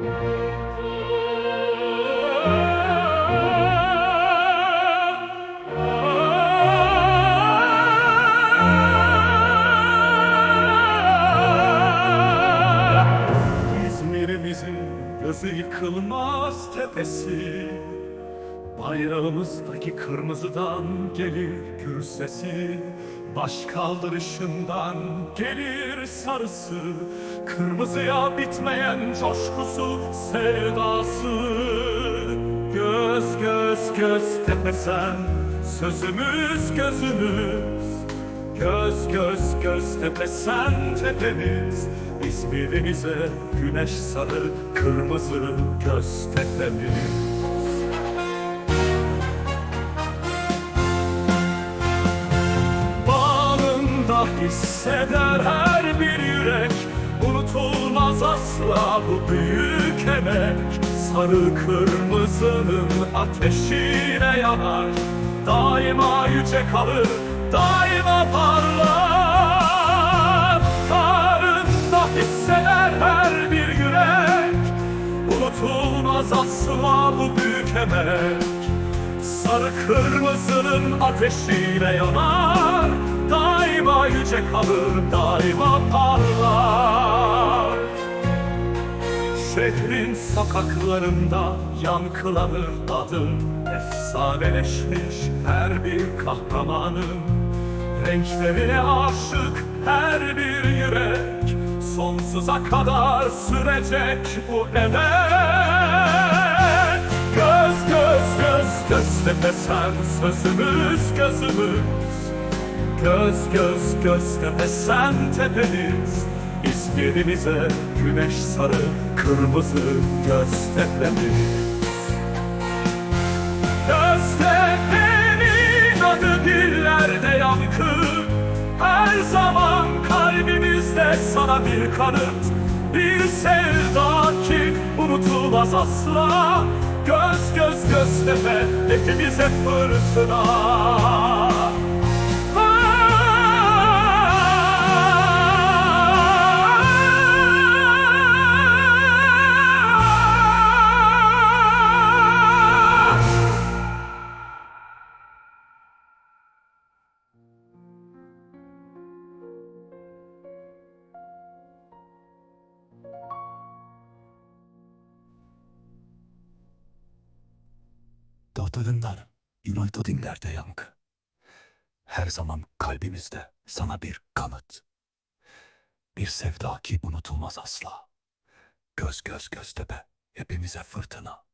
İzmir'imizin gözü yıkılmaz tepesi. Bayrağımızdaki kırmızıdan gelir gür sesi Baş kaldırışından gelir sarısı Kırmızıya bitmeyen coşkusu sevdası. Göz göz göz tepesen sözümüz gözümüz. Göz göz göz tepesen tepemiz. İzmir'imize güneş sarı kırmızı göz tepemiz hisseder her bir yürek Unutulmaz asla bu büyük emek. Sarı kırmızının ateşine yanar Daima yüce kalır, daima parlar. Bağrında hisseder her bir yürek Unutulmaz asla bu büyük emek. Sarı kırmızının ateşiyle yanar yüce kalır, daima parlar. Şehrin sokaklarında yankılanır adın Efsaneleşmiş her bir kahramanın Renklerine aşık her bir yürek Sonsuza kadar sürecek bu emek. Göz göz göz göz tepesen sözümüz gözümüz Göz göz göz tepesen tepemiz İzmirimize güneş sarı kırmızı göz tepemiz Göztepe'nin adı dillerde yankı. Her zaman kalbimizde sana bir kanıt. Bir sevda ki unutulmaz asla. Göz göz Göztepe hepimize fırtına Dağlarından inayda dinlerde yankı. Her zaman kalbimizde sana bir kanıt. Bir sevda ki unutulmaz asla. Göz göz göz tepe hepimize fırtına.